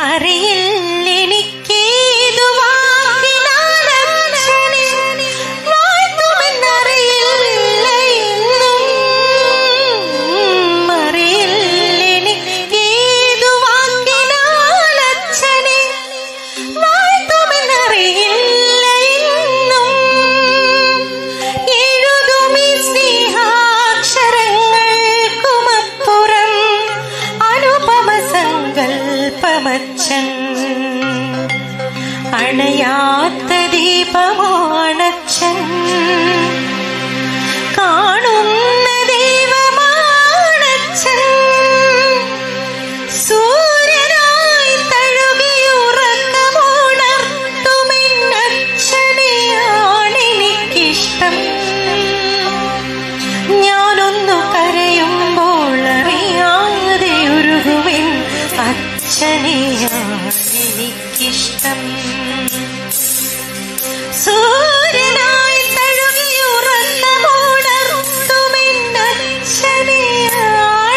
അറിയില്ലെനിക്കേതു സങ്കൽപ്പമച്ചൻ അണയാത്ത ദീപമാണച്ചൻ അച്ഛനെയാണെനിക്കിഷ്ടം സൂര്യനായി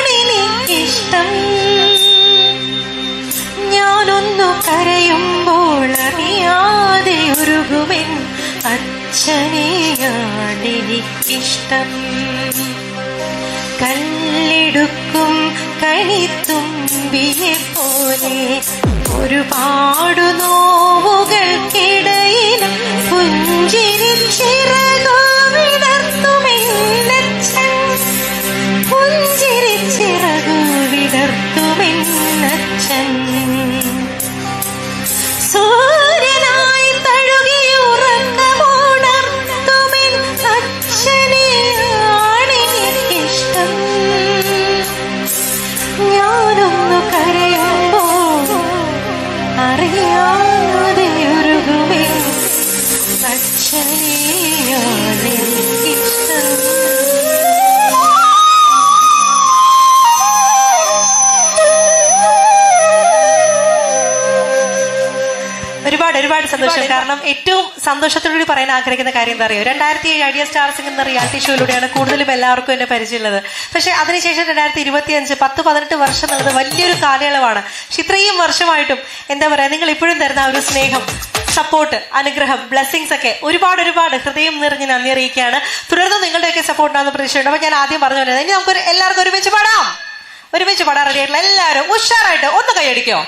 തഴുകിയുറക്കമുണർത്തുമെന്നച്ഛനെയാണെനിക്കിഷ്ടം ഞാനൊന്നു കരയുമ്പോൾ അറിയാതെ ഉരുകുമെൻ അച്ഛനെയാണെനിക്കിഷ്ടം. കല്ലെടുക്കും കണിത്തുമ്പിയെ പോലെ ഒരുപാട് നോവുകൾക്കിടയിൽ അച്ഛനെയാണെനിക്കിഷ്ടം ഒരുപാട് ഒരുപാട് സന്തോഷം. കാരണം ഏറ്റവും സന്തോഷത്തോടുകൂടി പറയാൻ ആഗ്രഹിക്കുന്ന കാര്യം എന്താ അറിയോ? രണ്ടായിരത്തി ഏഴ് ഐഡിയ സ്റ്റാർ സിംഗ് എന്ന റിയാലിറ്റി ഷോയിലൂടെയാണ് കൂടുതലും എല്ലാവർക്കും എന്നെ പരിചയമുള്ളത്. പക്ഷേ അതിനുശേഷം രണ്ടായിരത്തി ഇരുപത്തി അഞ്ച് പത്ത് പതിനെട്ട് വർഷം എന്നത് വലിയൊരു കാലയളവാണ്. പക്ഷെ ഇത്രയും വർഷമായിട്ടും എന്താ പറയുക നിങ്ങൾ ഇപ്പോഴും തരുന്ന ആ ഒരു സ്നേഹം സപ്പോർട്ട് അനുഗ്രഹം ബ്ലെസ്സിങ്സ് ഒക്കെ ഒരുപാട് ഒരുപാട് ഹൃദയം നിറഞ്ഞ് നന്ദി അറിയിക്കുകയാണ്. തുടർന്ന് നിങ്ങളുടെയൊക്കെ സപ്പോർട്ട് ഉണ്ടാകുന്ന പ്രതീക്ഷയുണ്ട്. അപ്പൊ ഞാൻ ആദ്യം പറഞ്ഞു വരുന്നത് ഇനി നമുക്ക് എല്ലാവർക്കും ഒരുമിച്ച് പാടാം. ഒരുമിച്ച് പാടാൻ റെഡി എല്ലാവരും ഉഷാറായിട്ട് ഒന്ന് കൈയടിക്കോ?